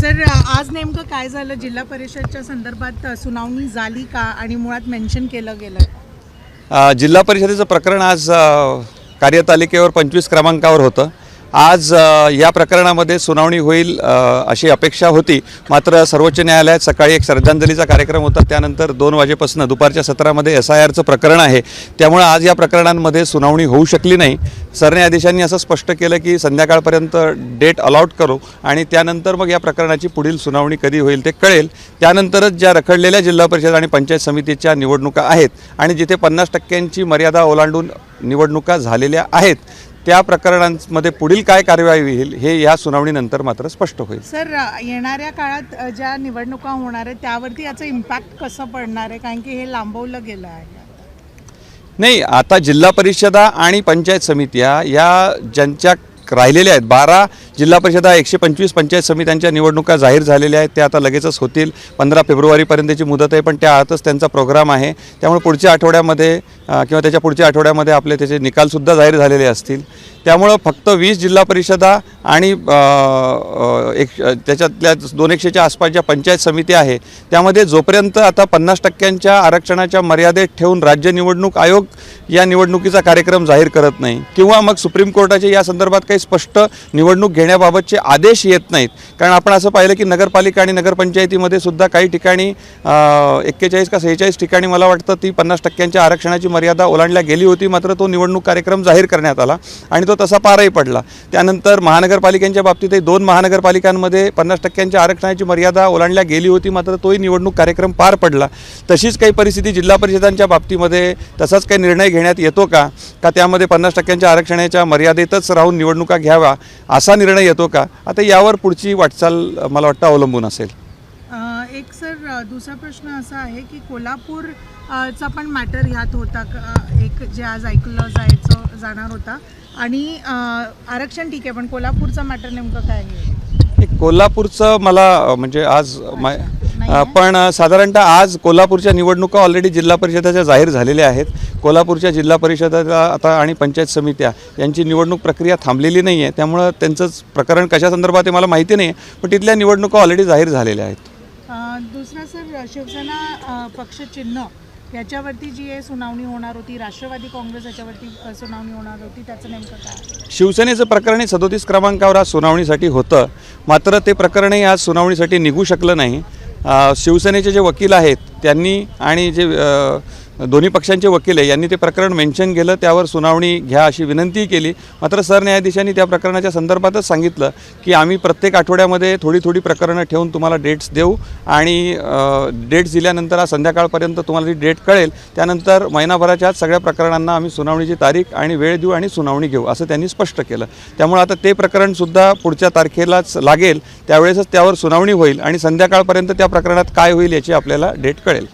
Sir आज नेमकं काय झालं? जिल्हा परिषदच्या संदर्भात सुनावणी झाली का? आणि मुळात मेन्शन केलं गेलं. जिल्हा परिषदेचं प्रकरण आज कार्यतालिकेवर पंचवीस क्रमांकावर होतं. आज या प्रकरणामध्ये सुनावणी होईल अशी अपेक्षा होती. मात्र सर्वोच्च न्यायालयात सकाळी एक श्रद्धांजलीचा कार्यक्रम होता. त्यानंतर दोन वाजेपासून दुपारच्या सत्रामध्ये एस आय आरचं प्रकरण आहे. त्यामुळे आज या प्रकरणांमध्ये सुनावणी होऊ शकली नाही. सरन्यायाधीशांनी असं स्पष्ट केलं की संध्याकाळपर्यंत डेट अलॉट करू आणि त्यानंतर मग या प्रकरणाची पुढील सुनावणी कधी होईल ते कळेल. त्यानंतरच ज्या रखडलेल्या जिल्हा परिषद आणि पंचायत समितीच्या निवडणुका आहेत आणि जिथे पन्नास टक्क्यांची मर्यादा ओलांडून निवडणुका झालेल्या आहेत त्या प्रकरणांमध्ये पुढील काय कार्यवाही होईल हे या सुनावणीनंतर मात्र स्पष्ट होईल. सर येणाऱ्या काळात ज्या निवडणुका होणार आहेत त्यावरती याचं इम्पॅक्ट कसं पडणार आहे? कारण की हे लांबवलं गेलं आहे. नाही आता जिल्हा परिषदा आणि पंचायत समित्या या ज्यांच्या राहिलेल्या आहेत. बारा जिल्हा परिषदा एकशे पंचवीस पंचायत समित्यांच्या निवडणुका जाहीर झालेल्या आहेत. त्या आता लगेचच होतील. पंधरा फेब्रुवारीपर्यंतची मुदत आहे पण त्या आतच त्यांचा प्रोग्राम आहे. त्यामुळे पुढच्या आठवड्यामध्ये किंवा त्याच्या पुढच्या आठवड्यामध्ये आपले त्याचे निकालसुद्धा जाहीर झालेले असतील. त्यामुळं फक्त वीस जिल्हा परिषदा आणि एक त्याच्यातल्या दोन एकशेच्या आसपास ज्या पंचायत समिती आहे. त्यामध्ये जोपर्यंत आता पन्नास टक्क्यांच्या आरक्षणाच्या मर्यादेत ठेवून राज्य निवडणूक आयोग या निवडणुकीचा कार्यक्रम जाहीर करत नाही किंवा मग सुप्रीम कोर्टाचे या संदर्भात काही स्पष्ट निवडणूक घेण्याबाबतचे आदेश येत नाहीत. कारण आपण असं पाहिलं की नगरपालिका आणि नगरपंचायतीमध्ये सुद्धा काही ठिकाणी एक्केचाळीस का सेहेचाळीस ठिकाणी मला वाटतं ती पन्नास टक्क्यांच्या आरक्षणाची मर्यादा ओलांडल्या गेली होती मात्र तो निवडणूक कार्यक्रम जाहीर करण्यात आला. आणि तो तसा पारही पडला. त्यानंतर महानगरपालिकांच्या बाबतीतही दोन महानगरपालिकांमध्ये पन्नास टक्क्यांच्या आरक्षणाची मर्यादा ओलांडल्या गेली होती मात्र तोही निवडणूक कार्यक्रम पार पडला. तशीच काही परिस्थिती जिल्हा परिषदांच्या बाबतीमध्ये तसाच काही निर्णय घेण्यात येतो का? का त्यामध्ये पन्नास टक्क्यांच्या आरक्षणाच्या मर्यादेतच राहून निवडणुका घ्यावा असा निर्णय येतो का? आता यावर पुढची वाटचाल मला वाटतं अवलंबून असेल. एक सर दुसरा प्रश्न असा आहे की कोल्हापूर चा पण मॅटर ह्यात होता का? एक जे आज ऐकलं जायचं जाणार होता. आणि आरक्षण ठीक आहे पण कोल्हापूरचा मॅटर नेमकं काय आहे? कोल्हापूरचं मला म्हणजे आज मा-? पण साधारणतः आज कोल्हापूरच्या निवडणुका ऑलरेडी जिल्हा परिषदेच्या जाहीर झालेल्या आहेत. कोल्हापूरच्या जिल्हा परिषदेला आता आणि पंचायत समित्या यांची निवडणूक प्रक्रिया थांबलेली नाही आहे त्यामुळं त्यांचंच प्रकरण कशा संदर्भात आहे मला माहिती नाही आहे पण तिथल्या निवडणुका ऑलरेडी जाहीर झालेल्या आहेत. दुसरा सर शिवसेना अ, पक्ष चिन्ह याच्यावरती जी आहे सुनावणी होणार होती राष्ट्रवादी काँग्रेस याच्यावरती सुनावणी होणार होती त्याचं नेमकं काय शिवसेनेचं प्रकरण हे सदोतीस क्रमांकावर आज सुनावणीसाठी होतं. मात्र ते प्रकरणही आज सुनावणीसाठी निघू शकलं नाही. शिवसेनेचे जे वकील आहेत त्यांनी आणि जे दोन्ही पक्षांचे वकील आहे यांनी ते प्रकरण मेन्शन केलं त्यावर सुनावणी घ्या अशी विनंती केली. मात्र सरन्यायाधीशांनी त्या प्रकरणाच्या संदर्भातच सांगितलं की आम्ही प्रत्येक आठवड्यामध्ये थोडी थोडी प्रकरणं ठेवून तुम्हाला डेट्स देऊ आणि डेट्स दिल्यानंतर आज संध्याकाळपर्यंत तुम्हाला ती डेट कळेल त्यानंतर महिनाभराच्या आत सगळ्या प्रकरणांना आम्ही सुनावणीची तारीख आणि वेळ देऊ आणि सुनावणी घेऊ असं त्यांनी स्पष्ट केलं. त्यामुळे आता ते प्रकरणसुद्धा पुढच्या तारखेलाच लागेल त्यावेळेसच त्यावर सुनावणी होईल आणि संध्याकाळपर्यंत त्या प्रकरणात काय होईल याची आपल्याला डेट कळेल.